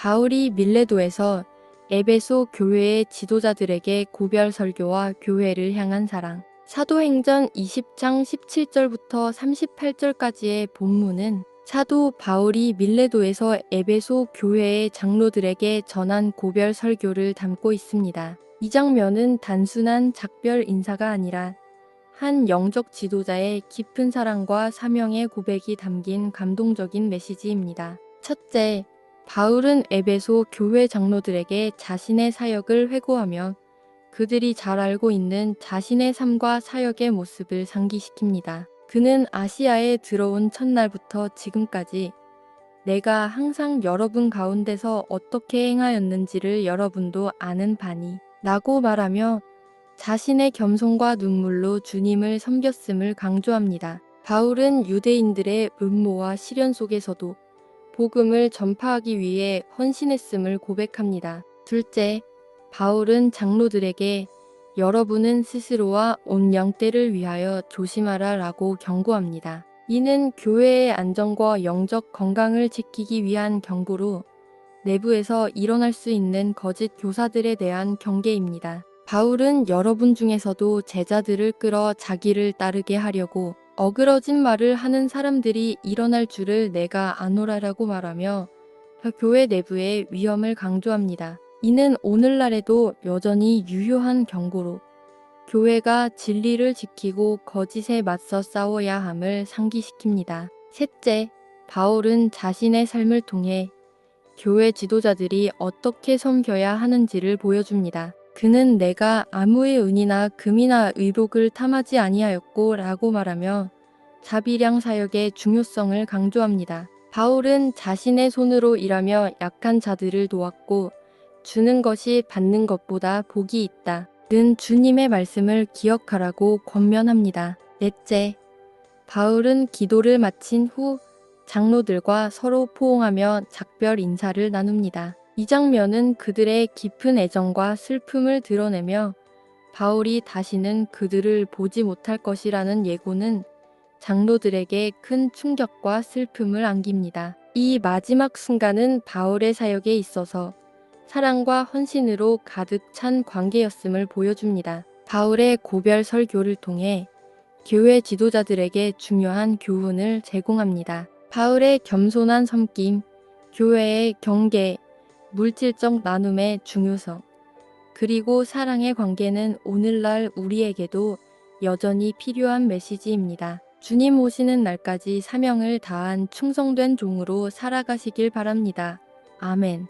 바울이 밀레도에서 에베소 교회의 지도자들에게 고별 설교와 교회를 향한 사랑. 사도행전 20장 17절부터 38절까지의 본문은 사도 바울이 밀레도에서 에베소 교회의 장로들에게 전한 고별 설교를 담고 있습니다. 이 장면은 단순한 작별 인사가 아니라 한 영적 지도자의 깊은 사랑과 사명의 고백이 담긴 감동적인 메시지입니다. 첫째, 바울은 에베소 교회 장로들에게 자신의 사역을 회고하며 그들이 잘 알고 있는 자신의 삶과 사역의 모습을 상기시킵니다. 그는 아시아에 들어온 첫날부터 지금까지 내가 항상 여러분 가운데서 어떻게 행하였는지를 여러분도 아는 바니 라고 말하며 자신의 겸손과 눈물로 주님을 섬겼음을 강조합니다. 바울은 유대인들의 음모와 시련 속에서도 복음을 전파하기 위해 헌신했음을 고백합니다. 둘째, 바울은 장로들에게 여러분은 스스로와 온 영대를 위하여 조심하라 라고 경고합니다. 이는 교회의 안정과 영적 건강을 지키기 위한 경고로 내부에서 일어날 수 있는 거짓 교사들에 대한 경계입니다. 바울은 여러분 중에서도 제자들을 끌어 자기를 따르게 하려고 어그러진 말을 하는 사람들이 일어날 줄을 내가 아노라라고 말하며 교회 내부의 위험을 강조합니다. 이는 오늘날에도 여전히 유효한 경고로 교회가 진리를 지키고 거짓에 맞서 싸워야 함을 상기시킵니다. 셋째, 바울은 자신의 삶을 통해 교회 지도자들이 어떻게 섬겨야 하는지를 보여줍니다. 그는 내가 아무의 은이나 금이나 의복을 탐하지 아니하였고 라고 말하며 자비량 사역의 중요성을 강조합니다. 바울은 자신의 손으로 일하며 약한 자들을 도왔고 주는 것이 받는 것보다 복이 있다. 는 주님의 말씀을 기억하라고 권면합니다. 넷째, 바울은 기도를 마친 후 장로들과 서로 포옹하며 작별 인사를 나눕니다. 이 장면은 그들의 깊은 애정과 슬픔을 드러내며 바울이 다시는 그들을 보지 못할 것이라는 예고는 장로들에게 큰 충격과 슬픔을 안깁니다. 이 마지막 순간은 바울의 사역에 있어서 사랑과 헌신으로 가득 찬 관계였음을 보여줍니다. 바울의 고별 설교를 통해 교회 지도자들에게 중요한 교훈을 제공합니다. 바울의 겸손한 섬김, 교회의 경계, 물질적 나눔의 중요성, 그리고 사랑의 관계는 오늘날 우리에게도 여전히 필요한 메시지입니다. 주님 오시는 날까지 사명을 다한 충성된 종으로 살아가시길 바랍니다. 아멘.